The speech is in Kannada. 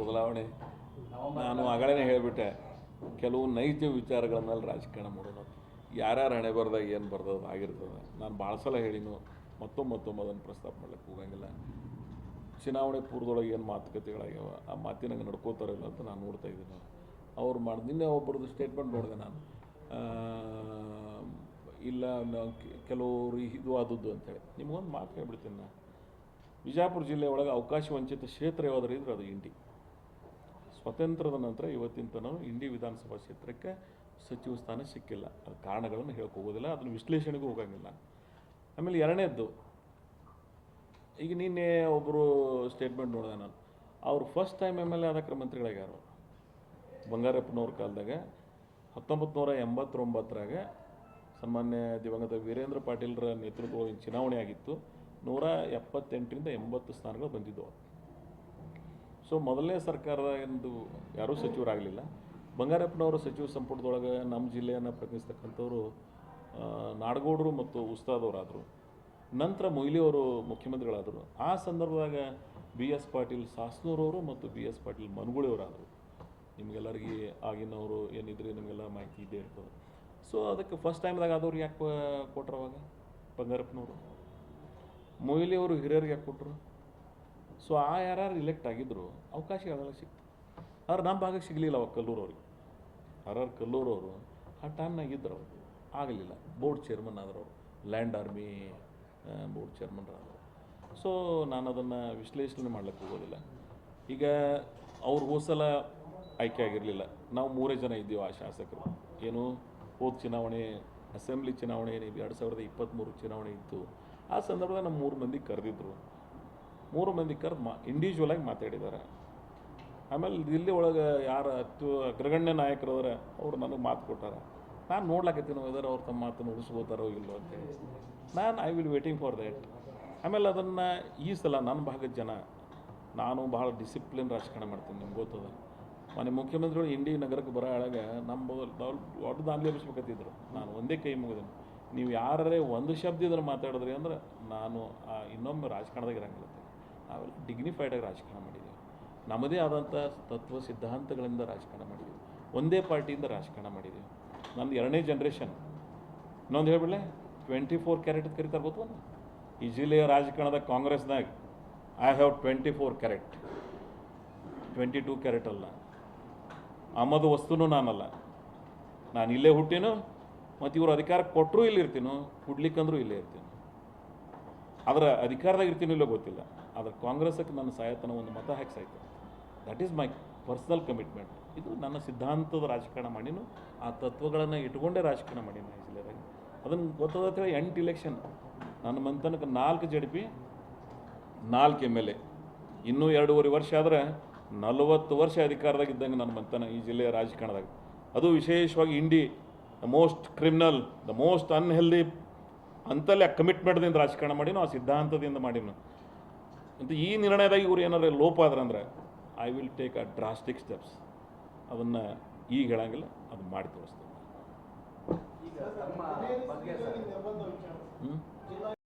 ಬದಲಾವಣೆ. ನಾನು ಆಗಲೇ ಹೇಳಿಬಿಟ್ಟೆ, ಕೆಲವು ನೈಜ ವಿಚಾರಗಳ ಮೇಲೆ ರಾಜಕಾರಣ ಮಾಡೋದು ಯಾರ್ಯಾರು ಹಣೆ ಬರ್ದಾಗ ಏನು ಬರ್ತದೆ ಆಗಿರ್ತದೆ. ನಾನು ಭಾಳ ಸಲ ಹೇಳಿನು ಮತ್ತೊಮ್ಮೆ ಮತ್ತೊಮ್ಮೆ ಅದನ್ನು ಪ್ರಸ್ತಾಪ ಮಾಡ್ಲಿಕ್ಕೆ ಹೋಗಂಗಿಲ್ಲ. ಚುನಾವಣೆ ಪೂರ್ವದೊಳಗೆ ಏನು ಮಾತುಕತೆಗಳಾಗ್ಯಾವ, ಆ ಮಾತಿನಾಗ ನಡ್ಕೋತಾರಿಲ್ಲ ಅಂತ ನಾನು ನೋಡ್ತಾ ಇದ್ದೀನಿ. ಅವ್ರು ಮಾಡಿ, ನಿನ್ನೆ ಒಬ್ಬರದ್ದು ಸ್ಟೇಟ್ಮೆಂಟ್ ನೋಡಿದೆ ನಾನು. ಇಲ್ಲ ಕೆಲವರು ಇದು ಆದದ್ದು ಅಂತೇಳಿ. ನಿಮಗೊಂದು ಮಾತು ಹೇಳ್ಬಿಡ್ತೀನಿ ನಾನು ವಿಜಯಪುರ ಜಿಲ್ಲೆ ಒಳಗೆ ಅವಕಾಶ ವಂಚಿತ ಕ್ಷೇತ್ರ ಯಾವುದಾರು ಇದ್ರೆ ಅದು ಇಂಡಿ ಸ್ವತಂತ್ರದ ನಂತರ ಇವತ್ತಿನ ತನಕ ಇಂಡಿ ವಿಧಾನಸಭಾ ಕ್ಷೇತ್ರಕ್ಕೆ ಸಚಿವ ಸ್ಥಾನ ಸಿಕ್ಕಿಲ್ಲ. ಅದ್ರ ಕಾರಣಗಳನ್ನು ಹೋಗೋದಿಲ್ಲ, ಅದನ್ನು ವಿಶ್ಲೇಷಣೆಗೂ ಹೋಗಂಗಿಲ್ಲ. ಆಮೇಲೆ ಎರಡನೇದ್ದು, ಈಗ ನಿನ್ನೆ ಒಬ್ಬರು ಸ್ಟೇಟ್ಮೆಂಟ್ ನೋಡಿದೆ ನಾನು. ಅವರು first time M L A ಆದಕ್ರ ಮಂತ್ರಿಗಳಾಗ್ಯಾರು ಬಂಗಾರಪ್ಪನವ್ರ ಕಾಲದಾಗ ಹತ್ತೊಂಬತ್ತು ನೂರ ಎಂಬತ್ತೊಂಬತ್ತರಾಗ ಸನ್ಮಾನ್ಯ ದಿವಂಗತ ವೀರೇಂದ್ರ ಪಾಟೀಲ್ರ ನೇತೃತ್ವ ಚುನಾವಣೆ ಆಗಿತ್ತು. ನೂರ ಎಪ್ಪತ್ತೆಂಟರಿಂದ ಎಂಬತ್ತು ಸ್ಥಾನಗಳು ಬಂದಿದ್ದವು. ಸೊ ಮೊದಲನೇ ಸರ್ಕಾರದ ಎಂದು ಯಾರೂ ಸಚಿವರಾಗಲಿಲ್ಲ ಬಂಗಾರಪ್ಪನವರು ಸಚಿವ ಸಂಪುಟದೊಳಗೆ ನಮ್ಮ ಜಿಲ್ಲೆಯನ್ನು ಪ್ರತಿನಿಧಿಸ್ತಕ್ಕಂಥವ್ರು ನಾಡಗೌಡರು ಮತ್ತು ಉಸ್ತಾದವರಾದರು. ನಂತರ ಮೊಯ್ಲಿಯವರು ಮುಖ್ಯಮಂತ್ರಿಗಳಾದರು. ಆ ಸಂದರ್ಭದಾಗ ಬಿ ಎಸ್ ಪಾಟೀಲ್ ಸಾಸ್ನೂರವರು ಮತ್ತು ಬಿ ಎಸ್ ಪಾಟೀಲ್ ಮನಗುಳಿಯವರಾದರು. ನಿಮಗೆಲ್ಲರಿಗೆ ಆಗಿನವರು ಏನಿದ್ರೆ ನಿಮಗೆಲ್ಲ ಮಾಹಿತಿ ಇದ್ದೇ ಇರ್ತದೆ. ಸೊ ಅದಕ್ಕೆ ಫಸ್ಟ್ ಟೈಮ್ದಾಗ ಆದವ್ರು ಯಾಕೆ ಕೊಟ್ರು ಅವಾಗ? ಬಂಗಾರಪ್ಪನವರು. ಮೊಯ್ಲಿಯವರು ಹಿರಿಯರಿಗೆ ಯಾಕೆ ಕೊಟ್ಟರು ಸೊ ಆ ಯಾರು ಇಲೆಕ್ಟ್ ಆಗಿದ್ರು ಅವಕಾಶ ಯಾವಾಗ ಸಿಕ್ತು. ಆದ್ರೆ ನಮ್ಮ ಭಾಗಕ್ಕೆ ಸಿಗಲಿಲ್ಲ ಅವಾಗ ಕಲ್ಲೂರವ್ರಿಗೆ ಯಾರ್ಯಾರು ಕಲ್ಲೂರವರು ಆ ಟೈಮ್ನಾಗ ಇದ್ದರು ಅವರು. ಆಗಲಿಲ್ಲ. ಬೋರ್ಡ್ ಚೇರ್ಮನ್ ಆದರು ಅವರು. ಲ್ಯಾಂಡ್ ಆರ್ಮಿ ಬೋರ್ಡ್ ಚೇರ್ಮನ್ ಆದರು ಸೊ ನಾನು ಅದನ್ನು ವಿಶ್ಲೇಷಣೆ ಮಾಡ್ಲಿಕ್ಕೆ ಹೋಗೋದಿಲ್ಲ. ಈಗ ಅವ್ರು ಹೋದ ಸಲ ಆಯ್ಕೆ ಆಗಿರಲಿಲ್ಲ. ನಾವು ಮೂರೇ ಜನ ಇದ್ದೀವಿ ಆ ಶಾಸಕರು. ಏನು, ಹೋದ ಚುನಾವಣೆ ಅಸೆಂಬ್ಲಿ ಚುನಾವಣೆ ಎರಡು ಸಾವಿರದ ಇಪ್ಪತ್ತ್ಮೂರು ಚುನಾವಣೆ ಇತ್ತು. ಆ ಸಂದರ್ಭದಲ್ಲಿ ನಮ್ಮ ಮೂರು ಮಂದಿ ಕರೆದಿದ್ರು. ಮೂರು ಮಂದಿ ಕರೆದು ಮಾ ಇಂಡಿವಿಜುವಲ್ ಆಗಿ ಮಾತಾಡಿದ್ದಾರೆ. ಆಮೇಲೆ ದಿಲ್ಲಿ ಒಳಗೆ ಯಾರು ಅತ್ಯು ಅಗ್ರಗಣ್ಯ ನಾಯಕರವ್ರೆ ಅವ್ರು ನನಗೆ ಮಾತು ಕೊಟ್ಟಾರೆ. ನಾನು ನೋಡ್ಲಾಕತ್ತೀನಿ ವೆದರ್ ಅವ್ರು ತಮ್ಮ ಮಾತನ್ನು ಉಳಿಸ್ಕೋತಾರೋ ಇಲ್ಲೋ ಅಂತೇಳಿ ನಾನು I will waiting for that ಆಮೇಲೆ ಅದನ್ನು ಈ ಸಲ ನನ್ನ ಭಾಗದ ಜನ, ನಾನು ಭಾಳ ಡಿಸಿಪ್ಲಿನ್ ರಾಜಕಾರಣ ಮಾಡ್ತೀನಿ, ನಿಮ್ಗೆ ಗೊತ್ತದ. ಮನೆ ಮುಖ್ಯಮಂತ್ರಿಗಳು ಇಂಡಿ ನಗರಕ್ಕೆ ಬರೋ ಒಳಗೆ ನಮ್ಮ ದೊಡ್ಡ ದಾನ್ಲಿ ಎಬ್ಬಿಸ್ಬೇಕತ್ತಿದ್ರು ನಾನು ಒಂದೇ ಕೈ ಮುಗಿದೀನಿ. ನೀವು ಯಾರೇ ಒಂದು ಶಬ್ದ ಇದ್ರೆ ಮಾತಾಡಿದ್ರಿ ಅಂದ್ರೆ ನಾನು ಇನ್ನೊಮ್ಮೆ ರಾಜಕಾರಣದಾಗ ಇರಂಗಿಲ್ಲ. ನಾವೆಲ್ಲ ಡಿಗ್ನಿಫೈಡಾಗಿ ರಾಜಕಾರಣ ಮಾಡಿದ್ದೀವಿ ನಮ್ಮದೇ ಆದಂಥ ತತ್ವ, ಸಿದ್ಧಾಂತಗಳಿಂದ ರಾಜಕಾರಣ ಮಾಡಿದ್ದೀವಿ ಒಂದೇ ಪಾರ್ಟಿಯಿಂದ ರಾಜಕಾರಣ ಮಾಡಿದ್ದೀವಿ ನಂದು ಎರಡನೇ ಜನ್ರೇಷನ್ ಇನ್ನೊಂದು ಹೇಳ್ಬಿಡ್ಲೆ ಟ್ವೆಂಟಿ ಫೋರ್ ಕ್ಯಾರೆಟ್ ಕರಿತಾರೆ ಗೊತ್ತು ಈ ಜಿಲ್ಲೆಯ ರಾಜಕಾರಣದ ಕಾಂಗ್ರೆಸ್ನಾಗ I have twenty four carat twenty two carat ಅಲ್ಲ. ಆಮದು ವಸ್ತುನೂ ನಾನಲ್ಲ. ನಾನು ಇಲ್ಲೇ ಹುಟ್ಟಿನೋ, ಮತ್ತು ಇವರು ಅಧಿಕಾರ ಕೊಟ್ಟರೂ ಇಲ್ಲಿರ್ತೀನೋ ಕೊಡ್ಲಿಕ್ಕಂದ್ರೂ ಇಲ್ಲೇ ಇರ್ತೀನಿ. ಅದರ ಅಧಿಕಾರದಾಗ ಇರ್ತೀನಿ ಇಲ್ಲೋ ಗೊತ್ತಿಲ್ಲ. ಆದರೆ ಕಾಂಗ್ರೆಸ್ಗೆ ನನ್ನ ಸಾಯತನ ಒಂದು ಮತ ಹಾಕಿ ಸಾಯ್ತು that is my personal commitment ಇದು ನನ್ನ ಸಿದ್ಧಾಂತದ ರಾಜಕಾರಣ ಮಾಡಿನೂ ಆ ತತ್ವಗಳನ್ನು ಇಟ್ಕೊಂಡೇ ರಾಜಕಾರಣ ಮಾಡೀನಿ ಈ ಜಿಲ್ಲೆದಾಗ. ಅದನ್ನು ಗೊತ್ತದ ಹೇಳಿ ಎಂಟು ಇಲೆಕ್ಷನ್ ನನ್ನ ಮಂತನಕ್ಕೆ ನಾಲ್ಕು ಜಡ್ಪಿ ನಾಲ್ಕು ಎಂ ಎಲ್ ಎ. ಇನ್ನೂ ಎರಡೂವರೆ ವರ್ಷ ಆದರೆ ನಲವತ್ತು ವರ್ಷ ಅಧಿಕಾರದಾಗ ಇದ್ದಂಗೆ ನನ್ನ ಮಂತನ ಈ ಜಿಲ್ಲೆಯ ರಾಜಕಾರಣದಾಗ. ಅದು ವಿಶೇಷವಾಗಿ Indi the most criminal the most unhealthy ಅಂತಲ್ಲೇ ಆ ಕಮಿಟ್ಮೆಂಟ್ದಿಂದ ರಾಜಕಾರಣ ಮಾಡಿನೋ ಆ ಸಿದ್ಧಾಂತದಿಂದ ಮಾಡೀನು ಅಂತ ಈ ನಿರ್ಣಯದಾಗ ಇವ್ರು ಏನಾದ್ರು ಲೋಪ ಆದ್ರಂದ್ರೆ I will take a drastic steps ಅದನ್ನು ಈಗ ಹೇಳಂಗಿಲ್ಲ ಅದು ಮಾಡಿ ತೋರಿಸ್ತೀನಿ.